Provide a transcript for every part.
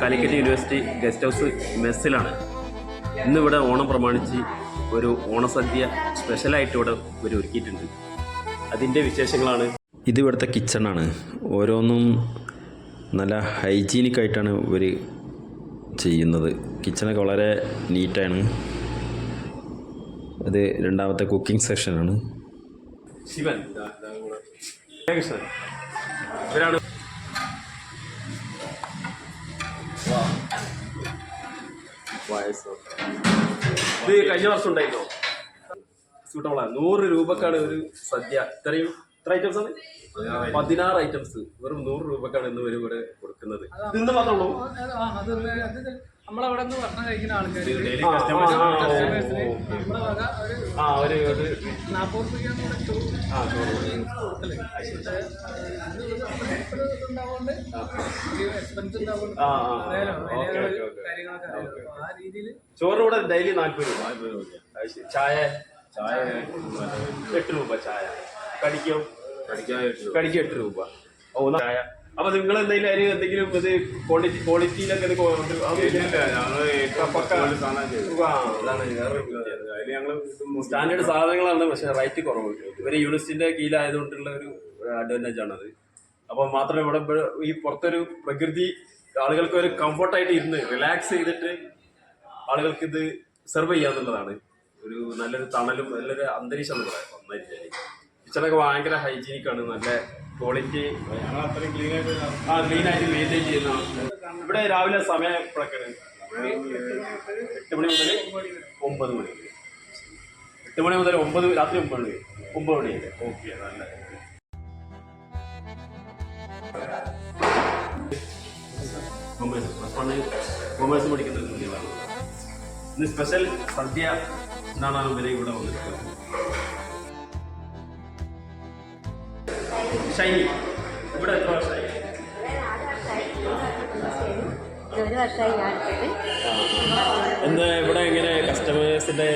Calicut university guest house മെസ്സിലാണ്. ഇന്നിവിടെ ഓണം പ്രമാണിച്ച് ഒരു ഓണസദ്യ സ്പെഷ്യലായിട്ട് ഇവിടെ ഇവർ ഒരുക്കിയിട്ടുണ്ട്. അതിന്റെ വിശേഷങ്ങളാണ്. ഇത് ഇവിടുത്തെ കിച്ചണാണ് ഓരോന്നും നല്ല ഹൈജീനിക് ആയിട്ടാണ് ഇവർ ചെയ്യുന്നത്. കിച്ചണൊക്കെ വളരെ നീറ്റാണ് അത് രണ്ടാമത്തെ കുക്കിംഗ് സെക്ഷനാണ് ശിവൻ ഇവരാണ് വയസ്സോ ഇത് കഴിഞ്ഞ വർഷം ഉണ്ടായിരുന്നോ? സൂട്ടബിളാണ് നൂറ് രൂപക്കാണ് ഒരു സദ്യ. ഇത്രയും എത്ര ഐറ്റംസ് ആണ്? പതിനാറ് ഐറ്റംസ് വെറും നൂറ് രൂപക്കാണ് ഇന്ന് വരെ ഇവിടെ കൊടുക്കുന്നത്. ഇന്ന് മാത്രമുള്ളൂ ആ, അത് അത് നമ്മളവിടെ നിന്ന് ഭക്ഷണം കഴിക്കുന്ന ആൾക്കാർ നാൽപ്പത് കൊടുക്കൽ ഉണ്ടാവുകൊണ്ട് എക്സ്പെൻസ് ഉണ്ടാവുകൊണ്ട് ആ. കാര്യങ്ങളൊക്കെ അറിയാലോ. രീതിയിൽ ചോറ് ഇവിടെ ഡെയിലി നാല്പത് രൂപ. അത് ശരി. ചായ? ചായ എട്ട് രൂപ ചായ. കടിക്കോ? കടിക്ക് എട്ട് രൂപ. ഓ ചായ. അപ്പൊ നിങ്ങൾ എന്തെങ്കിലും അതിന് എന്തെങ്കിലും ഇത് ക്വാളിറ്റി ക്വാളിറ്റിയിലൊക്കെ ഇത് കൊ- ഇത് അത് പക്ക- ആ, അതാണ് വേറൊരു വ്യത്യാസം. സ്റ്റാൻഡേർഡ് സാധനങ്ങളാണ് പക്ഷെ റേറ്റ് കുറവ് ഇവർ യൂണിവേഴ്സിറ്റിന്റെ കീഴിലായതുകൊണ്ടുള്ള ഒരു അഡ്വാന്റേജ് ആണത്. അപ്പൊ മാത്രമേ ഇവിടെ ഈ പുറത്തൊരു പ്രകൃതി ആളുകൾക്ക് ഒരു കംഫർട്ടായിട്ട് ഇരുന്ന് റിലാക്സ് ചെയ്തിട്ട് ആളുകൾക്ക് ഇത് സെർവ് ചെയ്യാന്നുള്ളതാണ് ഒരു നല്ലൊരു തണലും നല്ലൊരു അന്തരീക്ഷം എന്ന് പറയാം ഒന്നായിട്ട് കിച്ചണൊക്കെ ഭയങ്കര ഹൈജീനിക് ആണ്. നല്ല ക്വാളിറ്റി ആ ക്ലീൻ ആയിട്ട് മെയിന്റെയിൻ ചെയ്യുന്ന ഇവിടെ രാവിലെ സമയം എട്ട് മണി മുതൽ ഒമ്പത് മണി. എട്ട് മണി മുതൽ ഒമ്പത് രാത്രി ഒമ്പത് മണി. ഒമ്പത് മണി ഓക്കെ നല്ല കൊമേഴ്സ് പ്ലസ് വണ്ണിൽ കൊമേഴ്സ് പഠിക്കുന്ന കുട്ടികളാണ് ഇന്ന് സ്പെഷ്യൽ സദ്യ എന്നാണ് ഇവരെ ഇവിടെ വന്നിട്ടുള്ളത് ഷൈനി ഇവിടെ എത്ര വർഷമായി എന്താ ഇവിടെ എങ്ങനെ കസ്റ്റമേഴ്സിന്റെ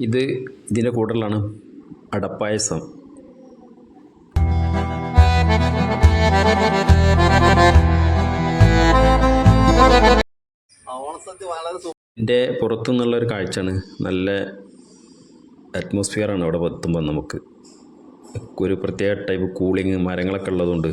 ഇത് ഇതിന്റെ കൂട്ടത്തിലാണ് അടപ്പായസം. എന്റെ പുറത്തുനിന്നുള്ള ഒരു കാഴ്ചയാണ്. നല്ല അറ്റ്മോസ്ഫിയറാണ് അവിടെ എത്തുമ്പോൾ നമുക്ക്. ഒരു പ്രത്യേക ടൈപ്പ് കൂളിങ് മരങ്ങളൊക്കെ ഉള്ളതുകൊണ്ട്